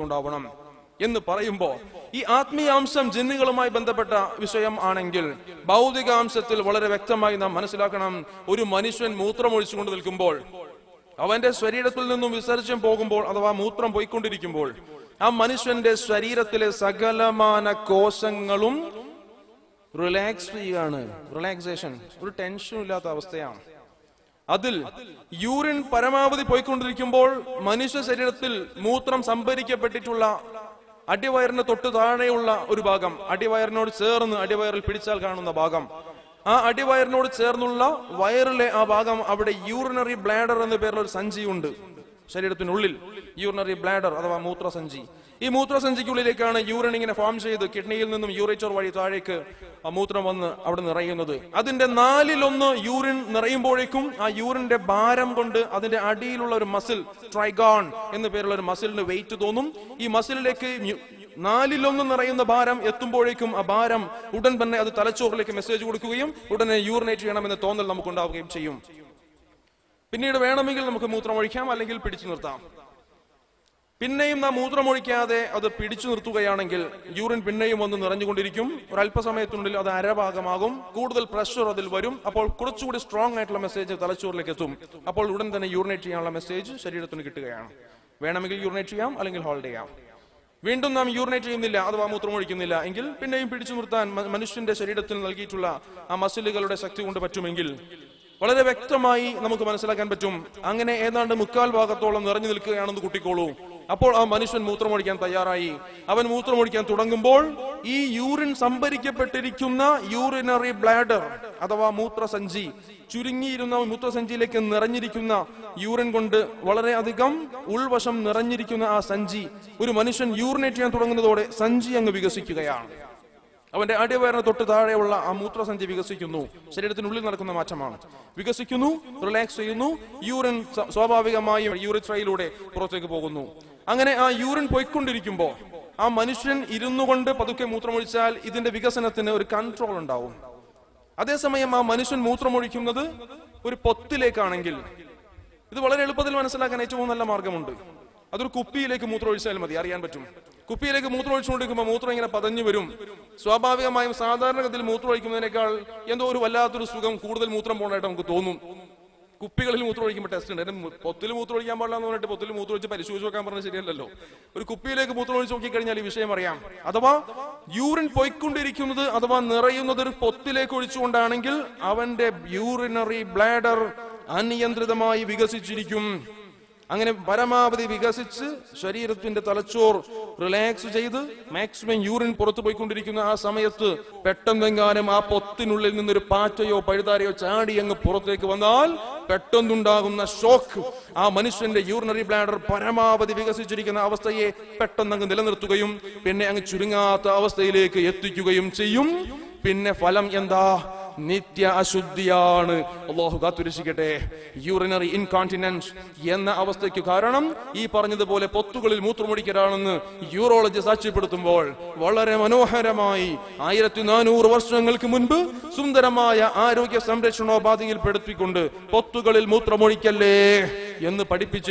ഉണ്ടാവണം എന്ന് പറയുമ്പോ ഈ ആത്മീയാംശം ജിന്നുകളുമായി ബന്ധപ്പെട്ട വിഷയം ആണെങ്കിൽ ഭൗതികാംശത്തിൽ വളരെ വ്യക്തമായി നാം മനസ്സിലാക്കണം. ഒരു മനുഷ്യൻ മൂത്രമൊഴിച്ചുകൊണ്ട് നിൽക്കുമ്പോൾ അവന്റെ ശരീരത്തിൽ നിന്നും വിസർജ്യം പോകുമ്പോൾ അഥവാ മൂത്രം പോയിക്കൊണ്ടിരിക്കുമ്പോൾ ആ മനുഷ്യന്റെ ശരീരത്തിലെ സകലമാന കോശങ്ങളും റിലാക്സ് ചെയ്യുകയാണ് റിലാക്സേഷൻ. ഒരു ടെൻഷനും ഇല്ലാത്ത അവസ്ഥയാണ്. അതിൽ യൂറിൻ പരമാവധി പോയിക്കൊണ്ടിരിക്കുമ്പോൾ മനുഷ്യ ശരീരത്തിൽ മൂത്രം സംഭരിക്കപ്പെട്ടിട്ടുള്ള അടിവയറിന് തൊട്ട് താഴെയുള്ള ഒരു ഭാഗം അടിവയറിനോട് ചേർന്ന് അടിവയറിൽ പിടിച്ചാൽ കാണുന്ന ഭാഗം. ആ അടിവയറിനോട് ചേർന്നുള്ള വയറിലെ ആ ഭാഗം അവിടെ യൂറിനറി ബ്ലാഡർ എന്ന പേരിൽ ഒരു സഞ്ചിയുണ്ട് ശരീരത്തിനുള്ളിൽ. യൂറിനറി ബ്ലാഡർ അഥവാ മൂത്രസഞ്ചി. ഈ മൂത്രസഞ്ചിക്കുള്ളിലേക്കാണ് യൂറിൻ ഇങ്ങനെ ഫോം ചെയ്ത് കിഡ്നിയിൽ നിന്നും യൂറേറ്റർ വഴി താഴേക്ക് മൂത്രം വന്ന് അവിടെ നിറയുന്നത്. അതിന്റെ നാലിലൊന്ന് യൂറിൻ നിറയുമ്പോഴേക്കും ആ യൂറിന്റെ ഭാരം കൊണ്ട് അതിന്റെ അടിയിലുള്ള ഒരു മസിൽ ട്രൈഗോൺ എന്ന് പേരുള്ള ഒരു മസിലിന് വെയിറ്റ് തോന്നും. ഈ മസിലിലേക്ക് നാലിലൊന്ന് നിറയുന്ന ഭാരം എത്തുമ്പോഴേക്കും ആ ഭാരം ഉടൻ തന്നെ അത് തലച്ചോറിലേക്ക് മെസ്സേജ് കൊടുക്കുകയും ഉടനെ യൂറിനേറ്റ് ചെയ്യണമെന്ന് തോന്നൽ നമുക്ക് ഉണ്ടാവുകയും ചെയ്യും. പിന്നീട് വേണമെങ്കിൽ നമുക്ക് മൂത്രം ഒഴിക്കാം അല്ലെങ്കിൽ പിടിച്ചു നിർത്താം. പിന്നെയും നാം മൂത്രമൊഴിക്കാതെ അത് പിടിച്ചു നിർത്തുകയാണെങ്കിൽ യൂറിൻ പിന്നെയും വന്ന് നിറഞ്ഞുകൊണ്ടിരിക്കും. ഒരു അല്പസമയത്തിനുള്ളിൽ അത് അരഭാഗമാകും. കൂടുതൽ പ്രഷർ അതിൽ വരും. അപ്പോൾ കുറച്ചുകൂടി സ്ട്രോങ് ആയിട്ടുള്ള മെസ്സേജ് തലച്ചോറിലേക്ക് എത്തും. അപ്പോൾ ഉടൻ തന്നെ യൂറിനേറ്റ് ചെയ്യാനുള്ള മെസ്സേജ് ശരീരത്തിന് കിട്ടുകയാണ്. വേണമെങ്കിൽ യൂറിനേറ്റ് ചെയ്യാം അല്ലെങ്കിൽ ഹോൾഡ് ചെയ്യാം. വീണ്ടും നാം യൂറിനേറ്റ് ചെയ്യുന്നില്ല അഥവാ മൂത്രമൊഴിക്കുന്നില്ല എങ്കിൽ പിന്നെയും പിടിച്ചു നിർത്താൻ മനുഷ്യന്റെ ശരീരത്തിൽ നൽകിയിട്ടുള്ള ആ മസിലുകളുടെ ശക്തി കൊണ്ട് പറ്റുമെങ്കിൽ വളരെ വ്യക്തമായി നമുക്ക് മനസ്സിലാക്കാൻ പറ്റും. അങ്ങനെ ഏതാണ്ട് മുക്കാൽ ഭാഗത്തോളം നിറഞ്ഞു നിൽക്കുകയാണെന്ന് കുട്ടിക്കോളൂ. അപ്പോൾ ആ മനുഷ്യൻ മൂത്രമൊഴിക്കാൻ തയ്യാറായി. അവൻ മൂത്രമൊഴിക്കാൻ തുടങ്ങുമ്പോൾ ഈ യൂറിൻ സംഭരിക്കപ്പെട്ടിരിക്കുന്ന യൂറിനറി ബ്ലാഡർ അഥവാ മൂത്രസഞ്ചി ചുരുങ്ങിയിരുന്ന മൂത്രസഞ്ചിയിലേക്ക് നിറഞ്ഞിരിക്കുന്ന യൂറിൻ കൊണ്ട് വളരെയധികം ഉൾവശം നിറഞ്ഞിരിക്കുന്ന ആ സഞ്ചി ഒരു മനുഷ്യൻ യൂറിനേറ്റ് ചെയ്യാൻ തുടങ്ങുന്നതോടെ സഞ്ചി അങ്ങ് വികസിക്കുകയാണ്. അവന്റെ അടിവയറിന് തൊട്ട് താഴെയുള്ള ആ മൂത്രസഞ്ചി വികസിക്കുന്നു. ശരീരത്തിനുള്ളിൽ നടക്കുന്ന മാറ്റമാണ്. വികസിക്കുന്നു റിലാക്സ് ചെയ്യുന്നു യൂറിൻ സ്വാഭാവികമായും യൂറിത്രയിലൂടെ പുറത്തേക്ക് പോകുന്നു. അങ്ങനെ ആ യൂറിൻ പോയിക്കൊണ്ടിരിക്കുമ്പോൾ ആ മനുഷ്യൻ ഇരുന്നു കൊണ്ട് പതുക്കെ മൂത്രമൊഴിച്ചാൽ ഇതിന്റെ വികസനത്തിന് ഒരു കൺട്രോൾ ഉണ്ടാവും. അതേസമയം ആ മനുഷ്യൻ മൂത്രമൊഴിക്കുന്നത് ഒരു പൊത്തിലേക്കാണെങ്കിൽ ഇത് വളരെ എളുപ്പത്തിൽ മനസ്സിലാക്കാൻ ഏറ്റവും നല്ല മാർഗമുണ്ട്. അതൊരു കുപ്പിയിലേക്ക് മൂത്രം ഒഴിച്ചാൽ മതി അറിയാൻ പറ്റും. കുപ്പിയിലേക്ക് മൂത്രം ഒഴിച്ചുകൊണ്ടിരിക്കുമ്പോൾ മൂത്രം ഇങ്ങനെ പതഞ്ഞു വരും. സ്വാഭാവികമായും സാധാരണഗതിയിൽ മൂത്രം ഒഴിക്കുന്നതിനേക്കാൾ എന്തോ ഒരു വല്ലാത്തൊരു സുഖം കൂടുതൽ മൂത്രം പോകണമായിട്ട് നമുക്ക് തോന്നും. കുപ്പികളിൽ മൂത്രം ഒഴിക്കുമ്പോൾ ടെസ്റ്റ് ഉണ്ട്. അതിന് പൊത്തിൽ മൂത്രം ഒഴിക്കാൻ പാടില്ല എന്ന് പറഞ്ഞിട്ട് പൊത്തിൽ മൂത്രം ഒഴിച്ച് പരിശോധിച്ച് നോക്കാൻ പറഞ്ഞാൽ ശരിയല്ലല്ലോ. ഒരു കുപ്പിയിലേക്ക് മൂത്രം ഒഴിച്ച് നോക്കി കഴിഞ്ഞാൽ ഈ വിഷയം അറിയാം. അഥവാ യൂറിൻ പോയിക്കൊണ്ടിരിക്കുന്നത് അഥവാ നിറയുന്നത് ഒരു പൊത്തിലേക്ക് ഒഴിച്ചുകൊണ്ടാണെങ്കിൽ അവന്റെ യൂറിനറി ബ്ലാഡർ അനിയന്ത്രിതമായി വികസിച്ചിരിക്കും. അങ്ങനെ പരമാവധി വികസിച്ച് ശരീരത്തിന്റെ തലച്ചോർ റിലാക്സ് ചെയ്ത് മാക്സിമം യൂറിൻ പുറത്തു പോയിക്കൊണ്ടിരിക്കുന്ന ആ സമയത്ത് പെട്ടെന്നെങ്ങാനും ആ പൊത്തിനുള്ളിൽ നിന്നൊരു പാറ്റയോ പഴുതാരയോ ചാടി അങ്ങ് പുറത്തേക്ക് വന്നാൽ പെട്ടെന്നുണ്ടാകുന്ന ഷോക്ക് ആ മനുഷ്യന്റെ യൂറിനറി ബ്ലാഡർ പരമാവധി വികസിച്ചിരിക്കുന്ന അവസ്ഥയെ പെട്ടെന്ന് അങ്ങ് നിലനിർത്തുകയും പിന്നെ അങ്ങ് ചുരുങ്ങാത്ത അവസ്ഥയിലേക്ക് എത്തിക്കുകയും ചെയ്യും. പിന്നെ ഫലം എന്താ? നിത്യ അശുദ്ധിയാണ്. അള്ളാഹു കാത്തുരക്ഷിക്കട്ടെ. യൂറിനറി ഇൻകോണ്ടിനൻസ് എന്ന അവസ്ഥയ്ക്ക് കാരണം ഈ പറഞ്ഞതുപോലെ പൊത്തുകളിൽ മൂത്രമൊടിക്കലാണെന്ന് യൂറോളജി സാക്ഷ്യപ്പെടുത്തുമ്പോൾ വളരെ മനോഹരമായി ആയിരത്തി നാനൂറ് വർഷങ്ങൾക്ക് മുൻപ് സുന്ദരമായ ആരോഗ്യ സംരക്ഷണോപാധിയിൽ പെടുത്തിക്കൊണ്ട് പൊത്തുകളിൽ മൂത്രമൊഴിക്കല്ലേ എന്ന് പഠിപ്പിച്ചിട്ട്